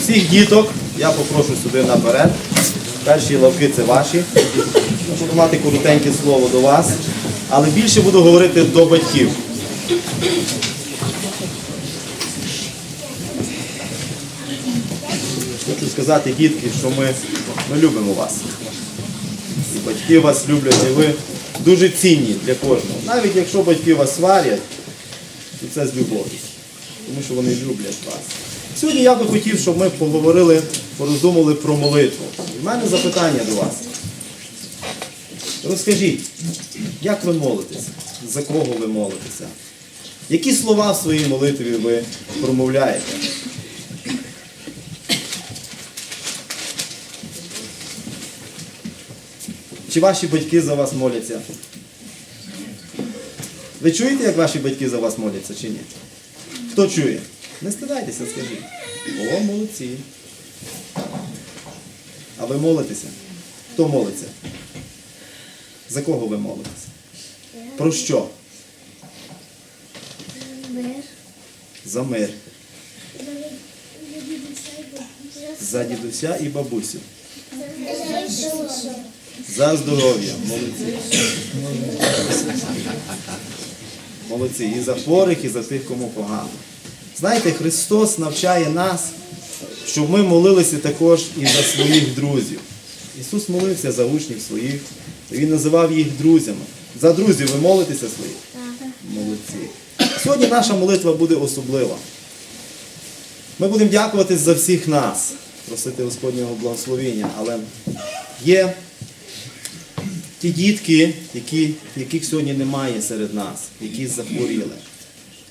Всіх діток я попрошу сюди наперед. Перші лавки це ваші. Буду мати коротеньке слово до вас, але більше буду говорити до батьків. Хочу сказати, дітки, що ми, ми любимо вас. І батьки вас люблять, і ви дуже цінні для кожного. Навіть якщо батьки вас сварять, то це з любов'ю. Тому що вони люблять вас. Сьогодні я би хотів, щоб ми поговорили, пороздумали про молитву. І в мене запитання до вас. Розкажіть, як ви молитесь? За кого ви молитеся? Які слова в своїй молитві ви промовляєте? Чи ваші батьки за вас моляться? Ви чуєте, як ваші батьки за вас моляться чи ні? Хто чує? Не стидайтеся, скажіть. О, молодці. А ви молитеся? Хто молиться? За кого ви молитеся? Про що? Мир. За мир. За дідуся і бабусю. За здоров'я. Молодці. Молодці. І за хворих, і за тих, кому погано. Знаєте, Христос навчає нас, щоб ми молилися також і за своїх друзів. Ісус молився за учнів своїх, Він називав їх друзями. За друзів ви молитеся своїх? Молодці. Сьогодні наша молитва буде особлива. Ми будемо дякувати за всіх нас, просити Господнього благословення, але є ті дітки, які, яких сьогодні немає серед нас, які захворіли.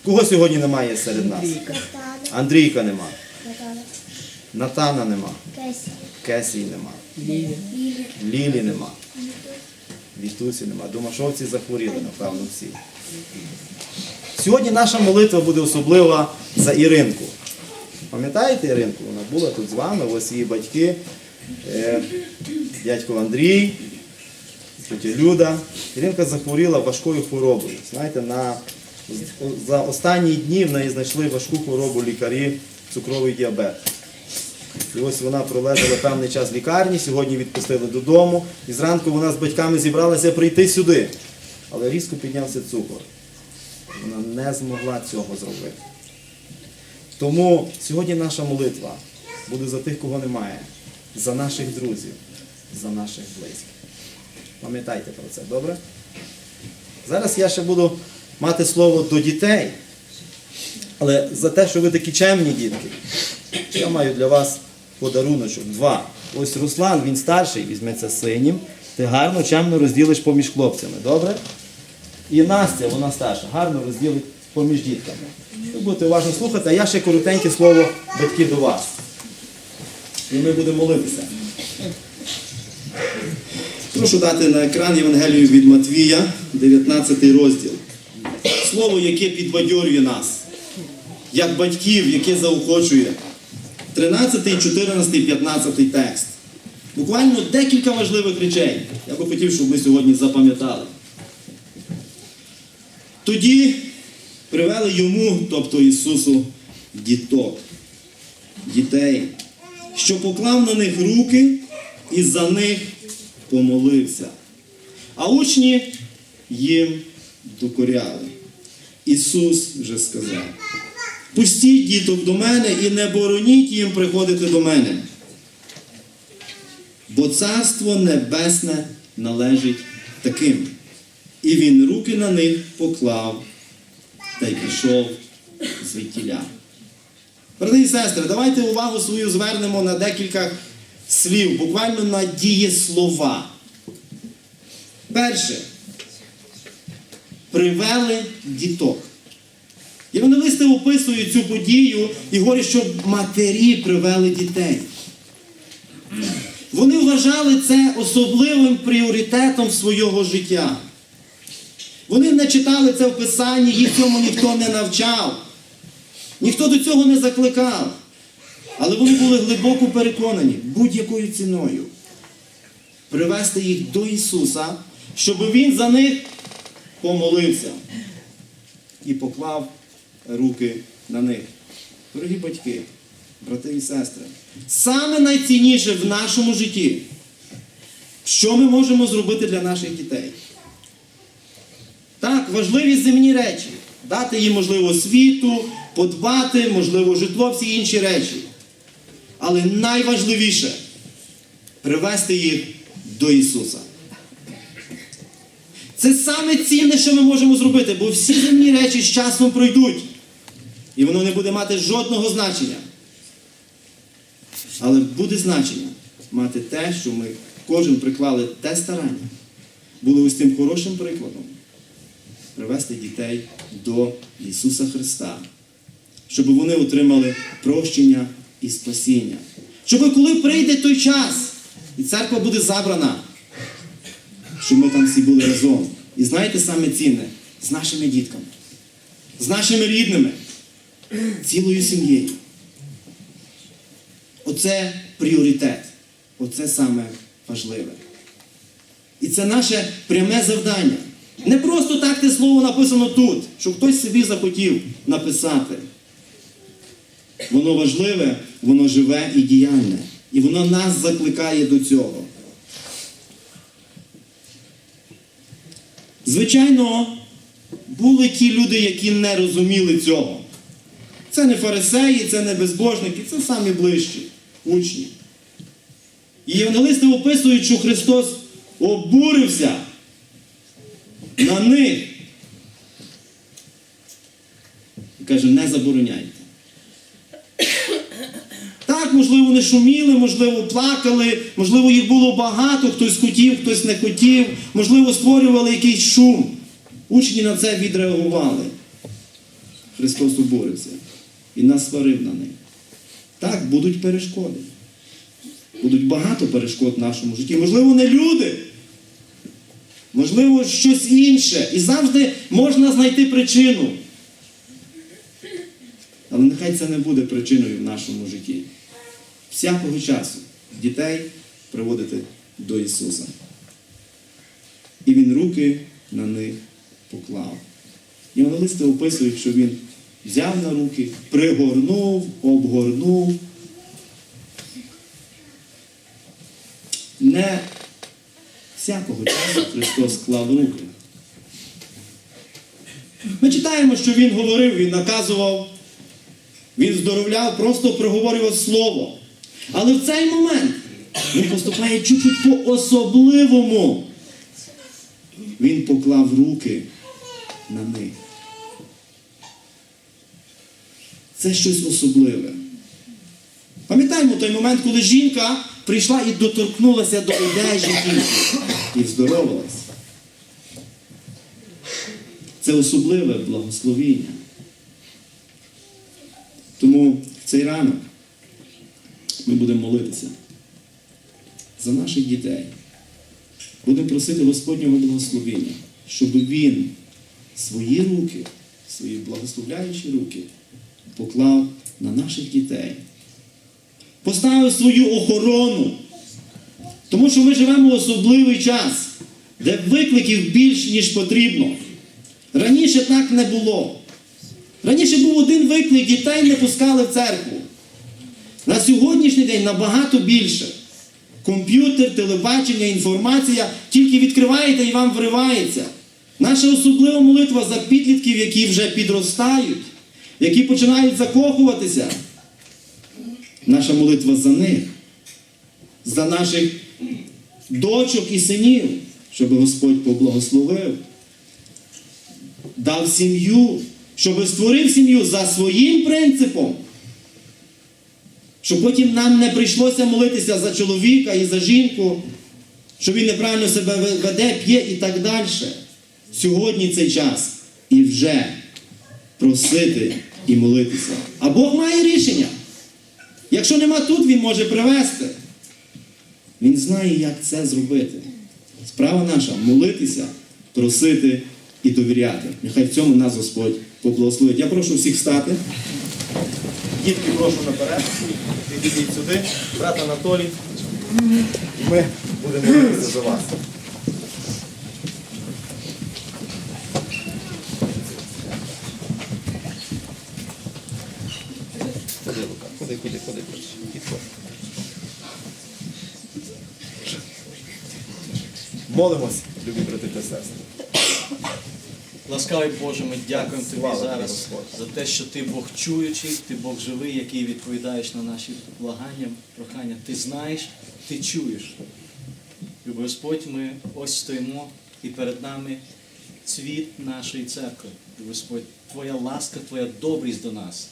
Кого сьогодні немає серед нас? Андрійка нема, Натана нема, Кесі. Нема, Лілі. Лілі нема, Вітусі нема. Домашовці захворіли, напевно, всі. Сьогодні наша молитва буде особлива за Іринку. Пам'ятаєте Іринку? Вона була тут з вами, ось її батьки, е, дядько Андрій, тетя Люда. Іринка захворіла важкою хворобою. Знаєте, на, за останні дні в неї знайшли важку хворобу лікарі цукровий діабет. І ось вона пролежала певний час в лікарні, сьогодні відпустили додому. І зранку вона з батьками зібралася прийти сюди. Але різко піднявся цукор. Вона не змогла цього зробити. Тому сьогодні наша молитва буде за тих, кого немає, за наших друзів, за наших близьких. Пам'ятайте про це, добре? Зараз я ще буду мати слово до дітей, але за те, що ви такі чемні дітки, я маю для вас подаруночок. Два. Ось Руслан, він старший, візьметься синім. Ти гарно, чемно розділиш поміж хлопцями, добре? І Настя, вона старша, гарно розділить поміж дітками. Ви будете уважно слухати, а я ще коротеньке слово батьки до вас. І ми будемо молитися. Прошу дати на екран Євангелію від Матвія, 19 розділ. Слово, яке підбадьорює нас, як батьків, яке заохочує. 13, 14, 15 текст. Буквально декілька важливих речей. Я би хотів, щоб ми сьогодні запам'ятали. Тоді привели йому, тобто Ісусу, діток, дітей, що поклав на них руки і за них помолився. А учні їм докоряли. Ісус вже сказав: Пустіть діток до мене і не бороніть їм приходити до мене. Бо царство небесне належить таким. І він руки на них поклав та й пішов звідтіля. Брати і сестри, давайте увагу свою звернемо на декілька слів, буквально на дієслова. Перше. Привели діток. Євангелисти описують цю подію і говорять, що матері привели дітей. Вони вважали це особливим пріоритетом свого життя. Вони не читали це в Писанні, їх цьому ніхто не навчав. Ніхто до цього не закликав. Але вони були глибоко переконані будь-якою ціною привести їх до Ісуса, щоб Він за них помолився і поклав руки на них. Дорогі батьки, брати і сестри, саме найцінніше в нашому житті, що ми можемо зробити для наших дітей? Так, важливі земні речі. Дати їм, можливо, освіту, подбати, можливо, житло, всі інші речі. Але найважливіше привести їх до Ісуса. Це саме цінне, що ми можемо зробити, бо всі земні речі з часом пройдуть. І воно не буде мати жодного значення. Але буде значення мати те, що ми кожен приклали те старання, були ось тим хорошим прикладом привести дітей до Ісуса Христа, щоб вони отримали прощення і спасіння. Щоб коли прийде той час, і церква буде забрана, щоб ми там всі були разом. І знаєте саме цінне з нашими дітками, з нашими рідними, цілою сім'єю. Оце пріоритет. Оце саме важливе. І це наше пряме завдання. Не просто так те слово написано тут, щоб хтось собі захотів написати. Воно важливе, воно живе і діяльне. І воно нас закликає до цього. Звичайно, були ті люди, які не розуміли цього. Це не фарисеї, це не безбожники, це самі ближчі учні. І євангелисти описують, що Христос обурився на них. І каже, не забороняйте. Так, можливо, не шуміли, можливо, плакали, можливо, їх було багато, хтось хотів, хтось не хотів, можливо, створювали якийсь шум. Учні на це відреагували. Христос обурився і нас сварив на них. Так, будуть перешкоди. Будуть багато перешкод в нашому житті. Можливо, не люди. Можливо, щось інше. І завжди можна знайти причину. Але нехай це не буде причиною в нашому житті. Всякого часу дітей приводити до Ісуса. І Він руки на них поклав. Євангелисти описують, що Він взяв на руки, пригорнув, обгорнув. Не всякого часу Христос клав руки. Ми читаємо, що Він говорив, Він наказував, Він здоровляв, просто проговорював слово. Але в цей момент він поступає чуть-чуть по-особливому. Він поклав руки на них. Це щось особливе. Пам'ятаємо той момент, коли жінка прийшла і доторкнулася до одежі тільки і здоровилась. Це особливе благословіння. Тому в цей ранок будемо молитися за наших дітей. Будемо просити Господнього благословення, щоб Він свої руки, свої благословляючі руки поклав на наших дітей. Поставив свою охорону. Тому що ми живемо в особливий час, де викликів більш, ніж потрібно. Раніше так не було. Раніше був один виклик, дітей не пускали в церкву. На сьогоднішній день набагато більше. Комп'ютер, телебачення, інформація тільки відкриваєте і вам вривається. Наша особлива молитва за підлітків, які вже підростають, які починають закохуватися. Наша молитва за них, за наших дочок і синів, щоб Господь поблагословив, дав сім'ю, щоб створив сім'ю за своїм принципом. Щоб потім нам не прийшлося молитися за чоловіка і за жінку, що він неправильно себе веде, п'є і так далі. Сьогодні цей час і вже просити і молитися. А Бог має рішення. Якщо нема тут, Він може привести. Він знає, як це зробити. Справа наша молитися, просити і довіряти. Нехай в цьому нас Господь поблагословить. Я прошу всіх встати. Дітки, прошу наперед, підійдіть сюди, брат Анатолій, ми будемо молитися за вас. Ходи, Лука, ходи, ходи, ходи, підходь. Молимось, любі брати та сестри. Ласкавий Боже, ми дякуємо Тобі зараз за те, що Ти Бог чуючий, Ти Бог живий, який відповідаєш на наші благання, прохання. Ти знаєш, Ти чуєш. Любий Господь, ми ось стоїмо і перед нами цвіт нашої церкви. Любий Господь, Твоя ласка, Твоя добрість до нас,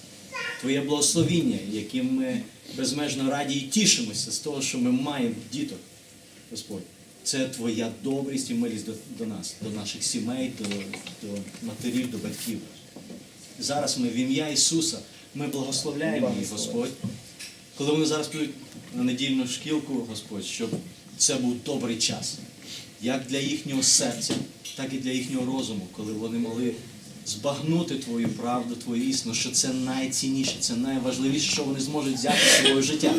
Твоє благословіння, яким ми безмежно раді і тішимося з того, що ми маємо діток. Господь, це Твоя добрість і милість до, до нас, до наших сімей, до, до матерів, до батьків. Зараз ми в ім'я Ісуса, ми благословляємо їх, Господь. Коли вони зараз підуть на недільну шкілку, Господь, щоб це був добрий час, як для їхнього серця, так і для їхнього розуму, коли вони могли збагнути Твою правду, Твою істину, що це найцінніше, це найважливіше, що вони зможуть взяти з собою життя.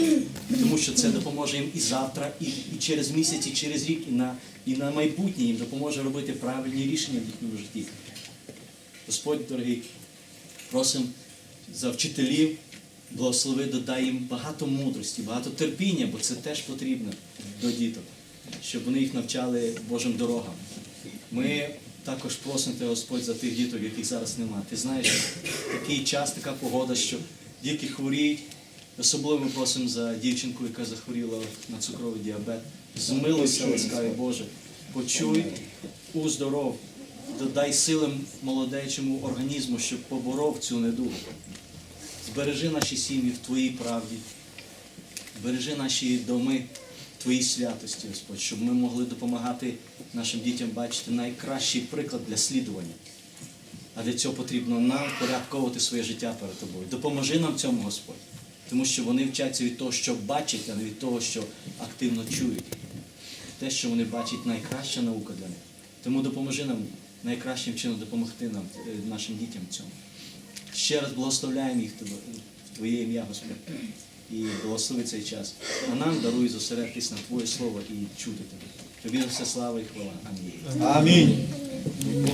Тому що це допоможе їм і завтра, і, і через місяць, і через рік, і на, і на майбутнє їм допоможе робити правильні рішення в їхньому житті. Господь, дорогий, просимо за вчителів, благослови, додай їм багато мудрості, багато терпіння, бо це теж потрібно до діток, щоб вони їх навчали Божим дорогам. Ми також просимо Тебе, Господь, за тих діток, яких зараз немає. Ти знаєш, такий час, така погода, що дітки хворіють. Особливо ми просимо за дівчинку, яка захворіла на цукровий діабет. Змилуйся, ласкавий Боже, почуй, уздоров, додай силам молодечому організму, щоб поборов цю недугу. Збережи наші сім'ї в Твоїй правді, бережи наші доми Твоїй святості, Господь, щоб ми могли допомагати нашим дітям бачити найкращий приклад для слідування. А для цього потрібно нам порядковувати своє життя перед тобою. Допоможи нам цьому, Господь. Тому що вони вчаться від того, що бачать, а не від того, що активно чують. Те, що вони бачать, найкраща наука для них. Тому допоможи нам найкращим чином допомогти нам, е, нашим дітям цьому. Ще раз благословляємо їх в Твоє ім'я, Господь. І благослови цей час. А нам даруй зосередитись на Твоє Слово і чути Тебе. Тобі все слава і хвала. Амінь. Амінь.